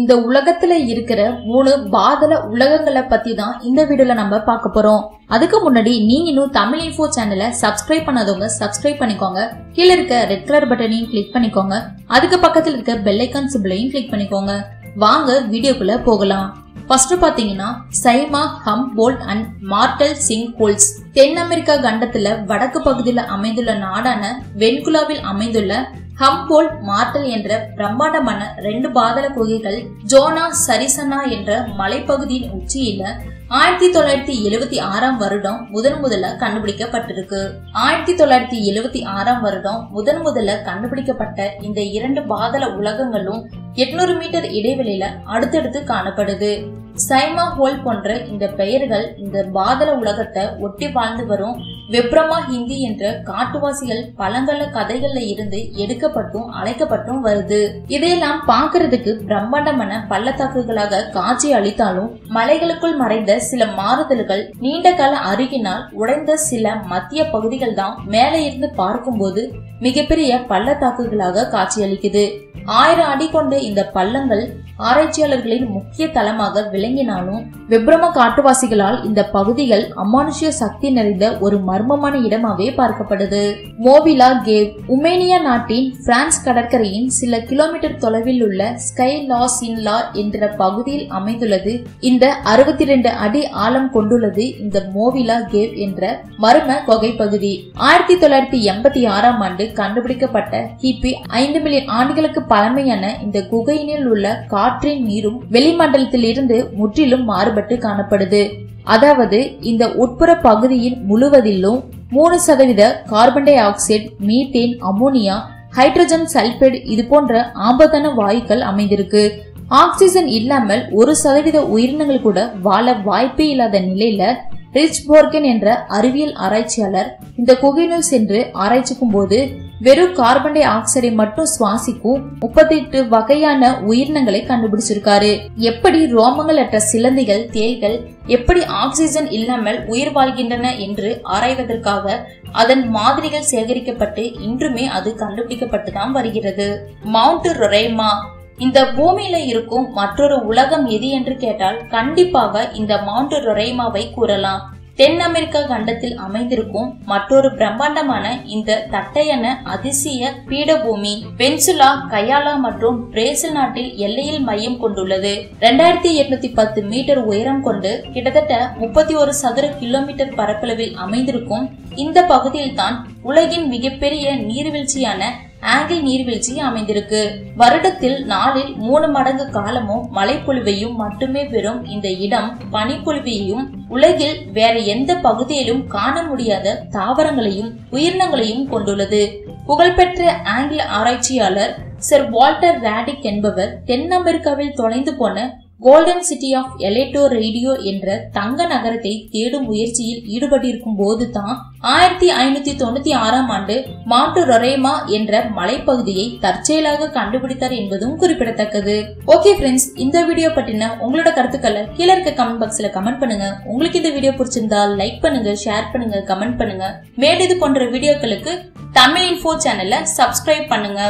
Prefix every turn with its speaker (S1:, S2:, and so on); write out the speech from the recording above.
S1: இந்த உலகத்துல இருக்கிற மூணு பாதல உலகங்களை பத்தி தான் இந்த வீடியோல நம்ம பார்க்க போறோம். அதுக்கு முன்னாடி நீங்க இன்னும் தமிழ் இன்ஃபோ சேனலை சப்ஸ்கிரைப் பண்ணாதவங்க சப்ஸ்கிரைப் பண்ணிக்கோங்க. கீழ இருக்க ரெட் கலர் பட்டனையும் கிளிக் பண்ணிக்கோங்க. அதுக்கு பக்கத்துல இருக்க பெல்லைக்கான் சிம்பிளையும் கிளிக் பண்ணிக்கோங்க. வாங்க வீடியோக்குள்ள போகலாம். ஃபர்ஸ்ட் பாத்தீங்கன்னா Sima Humboldt and Martel sinkholes then America கண்டத்துல வடக்கு பகுதியில் அமைந்துள்ள நாடான வெண்குலாவில் அமைந்துள்ள ஹம்போல்ட் மார்டல் என்ற பிரம்மாண்டமான ரெண்டு பாதள குகைகள் ஜோனா சரிசனா என்ற மலைப்பகுதியின் உச்சியில ஆயிரத்தி தொள்ளாயிரத்தி எழுவத்தி ஆறாம் வருடம் முதன் முதல்ல கண்டுபிடிக்கப்பட்டிருக்கு. ஆயிரத்தி தொள்ளாயிரத்தி எழுவத்தி ஆறாம் வருடம் முதன் முதல்ல கண்டுபிடிக்கப்பட்ட இந்த இரண்டு பாதள உலகங்களும் எட்நூறு மீட்டர் இடைவெளியில அடுத்தடுத்து காணப்படுது. சைமா ஹோல் போன்ற இந்த பெயர்கள் இந்த பாதள உலகத்தை ஒட்டி வாழ்ந்து வரும் வெப்ரமா ஹிந்தி என்ற காட்டுவாசிகள் பழங்கால கதைகள்ல இருந்து எடுக்கப்பட்டும் அழைக்கப்பட்டும் வருது. இதையெல்லாம் பாக்குறதுக்கு பிரம்மாண்டமான பள்ளத்தாக்குகளாக காட்சி அளித்தாலும் மலைகளுக்குள் மறைந்த சில மாறுதல்கள் நீண்ட கால அருகினால் உடைந்த சில மத்திய பகுதிகள் தான் மேலே இருந்து பார்க்கும்போது மிகப்பெரிய பள்ளத்தாக்குகளாக காட்சியளிக்குது ஆயிரம் அடி கொண்ட இந்த பள்ளங்கள் ஆராய்ச்சியாளர்களின் முக்கிய தளமாக விளங்கினாலும் விப்ரம காட்டுவாசிகளால் இந்த பகுதிகள் அமானுஷ்ய சக்தி நிறைந்த ஒரு மர்மமான இடமாவே பார்க்கப்படுது. மோவிலா கேவ் உமேனியா நாட்டின் பிரான்ஸ் கடற்கரையின் சில கிலோமீட்டர் தொலைவில் உள்ள ஸ்கை லாஸ் இன்லா என்ற பகுதியில் அமைந்துள்ளது. இந்த அறுபத்தி ரெண்டு அடி ஆழம் கொண்டுள்ளது இந்த மோவிலா கேவ் என்ற மர்ம கொகை பகுதி ஆயிரத்தி தொள்ளாயிரத்தி எண்பத்தி ஆறாம் ஆண்டு கண்டுபிடிக்கப்பட்ட கிபி ஐந்து மில்லியன் ஆண்டுகளுக்கு பழமையான இந்த குகையினில் உள்ள காற்றின் நீரும் வெளிமண்டலத்தில் இருந்து முற்றிலும் மாறுபட்டு காணப்படுது. அதாவது இந்த உட்புற பகுதியின் முழுவதிலும் மூணு சதவீத carbon dioxide methane ammonia hydrogen sulphide இது போன்ற ஆபத்தான வாயுக்கள் அமைந்திருக்கு. ஆக்சிஜன் இல்லாமல் ஒரு சதவீத உயிரினங்கள் கூட வாழ வாய்ப்பே இல்லாத நிலையில ரிச் போர்கன் என்ற அறிவியல் ஆராய்ச்சியாளர் இந்த குகையினுள் சென்று ஆராய்ச்சிக்கும் போது வெறும் கார்பன் டை ஆக்சைடை மட்டும் சுவாசிக்கும் முப்பத்தெட்டு வகையான உயிரினங்களை கண்டுபிடிச்சிருக்காரு. எப்படி ரோமங்கள் அற்ற சிலந்திகள் தேள்கள் எப்படி ஆக்சிஜன் இல்லாமல் உயிர் வாழ்கின்றன என்று ஆராய்வதற்காக அதன் மாதிரிகள் சேகரிக்கப்பட்டு இன்றுமே அது கண்டுபிடிக்கப்பட்டு தான் வருகிறது. மவுண்ட் ரொரேமா இந்த பூமியில இருக்கும் மற்றொரு உலகம் எது என்று கேட்டால் கண்டிப்பாக இந்த மவுண்ட் ரொரேமாவை கூறலாம். தென் அமெரிக்கா கண்டத்தில் அமைந்திருக்கும் மற்றொரு பிரம்மாண்டமான இந்த தட்டையான அதிசய பீடபூமி பென்சுலா கயாலா மற்றும் பிரேசில் நாட்டில் எல்லையில் மையம் கொண்டுள்ளது. ரெண்டாயிரத்தி எட்நூத்தி பத்து மீட்டர் உயரம் கொண்டு கிட்டத்தட்ட முப்பத்தி ஒரு சதுர கிலோமீட்டர் பரப்பளவில் அமைந்திருக்கும் இந்த பகுதியில் தான் உலகின் மிகப்பெரிய நீர்வீழ்ச்சியான ஆங்கிள் நீர்வீழ்ச்சி அமைந்திருக்கு. வருடத்தில் நாளில் மூணு மடங்கு காலமும் மழைப்பொழிவையும் மட்டுமே பெறும் இந்த இடம் பனிப்பொழிவையும் உலகில் வேற எந்த பகுதியிலும் காண முடியாத தாவரங்களையும் உயிரினங்களையும் கொண்டுள்ளது. புகழ்பெற்ற ஆங்கில ஆராய்ச்சியாளர் சர் வால்டர் ராடிக் என்பவர் தென் அமெரிக்காவில் தொலைந்து போன golden city of El Dorado என்ற தங்க நகரத்தை தேடும் முயற்சியில் ஈடுபட்டிருக்கும் போதுதான் ஆயிரத்தி ஐநூத்தி தொண்ணூத்தி ஆறாம் ஆண்டு மாட்டு ரொரேமா என்ற மலைப்பகுதியை தற்செயலாக கண்டுபிடித்தார் என்பதும் குறிப்பிடத்தக்கது. ஓகே ஃப்ரெண்ட்ஸ் இந்த வீடியோ பற்றின உங்களோட கருத்துக்களை கீழே இருக்க கமெண்ட் பாக்ஸ்ல கமெண்ட் பண்ணுங்க. உங்களுக்கு இந்த வீடியோ பிடிச்சிருந்தா லைக் பண்ணுங்க ஷேர் பண்ணுங்க கமெண்ட் பண்ணுங்க. மேலும் இது போன்ற வீடியோக்களுக்கு தமிழ் இன்ஃபோ சேனலை சப்ஸ்கிரைப் பண்ணுங்க.